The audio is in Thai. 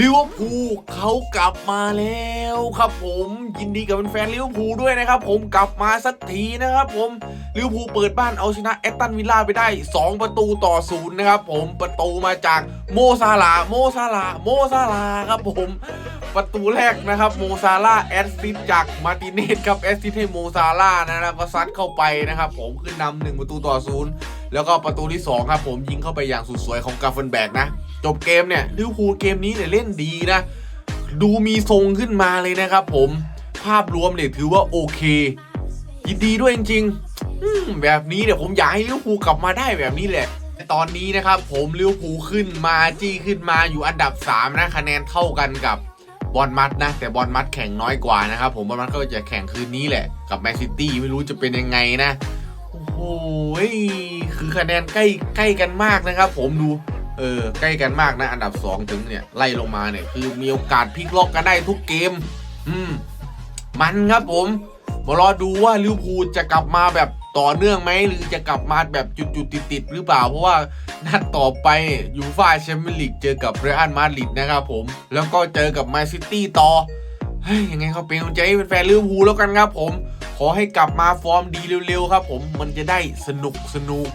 ลิเวอร์พูลเขากลับมาแล้วครับผมยินดีกับแฟนลิเวอร์พูลด้วยนะครับ ผมกลับมาสักทีนะครับ ผมลิเวอร์พูลเปิดบ้านเอาชนะแอตตันวิลล่าไปได้ 2 ประตูต่อศูนย์นะครับผมประตูมาจากโมซาลาโมซาลาโมซาลาครับผมประตูแรกนะครับโมซาร่าแอสซิสต์จากมาร์ติเนสครับแอสซิสต์ให้โมซาร่านะแล้วก็ซัดเข้าไปนะครับผมขึ้นนำหนึ่งประตูต่อศูนย์ แล้วก็ประตูที่2ครับผมยิงเข้าไปอย่างสุดสวยของกาเฟนแบกนะ จบเกมเนี่ยลิเวอร์พูลเกมนี้เนี่ยเล่นดีนะ ดูมีทรงขึ้นมาเลยนะครับผมภาพรวมเนี่ยถือว่าโอเค ยินดีด้วยจริงๆแบบนี้เนี่ยผมอยากให้ลิเวอร์พูลกลับมาได้แบบนี้แหละแต่ตอนนี้นะครับผมลิเวอร์พูลขึ้นมาจี้ขึ้นมาอยู่อันดับ 3 นะคะแนนเท่ากันกับบอลมัดนะ แต่บอลมัดแข่งน้อยกว่านะครับผมบอลมัดก็จะแข่งคืนนี้แหละ กับแมนซิตี้ไม่รู้จะเป็นยังไงนะ โอ้โห คือคะแนนใกล้ใกล้กันมากนะครับ ผมดูเออใกล้กันมากนะ อันดับ 2 ถึงเนี่ยไล่ลงมาเนี่ยคือมีโอกาสพลิกล็อกกันได้ทุกเกม อืม มันครับผมมารอดูว่าลิวพูลจะกลับมาแบบต่อเนื่องไหมหรือจะกลับมาแบบจุดๆติดๆหรือเปล่า เพราะว่านัดต่อไปยูฟ่าแชมเปี้ยนลีกเจอกับเรอัลมาดริดนะครับผม แล้วก็เจอกับแมนซิตี้ต่อเฮ้ยยังไงก็เป็นกำลังใจให้แฟนลิวพูลแล้วกันครับผม ขอให้กลับมาฟอร์มดีเร็วๆครับผมมันจะได้สนุกสนุก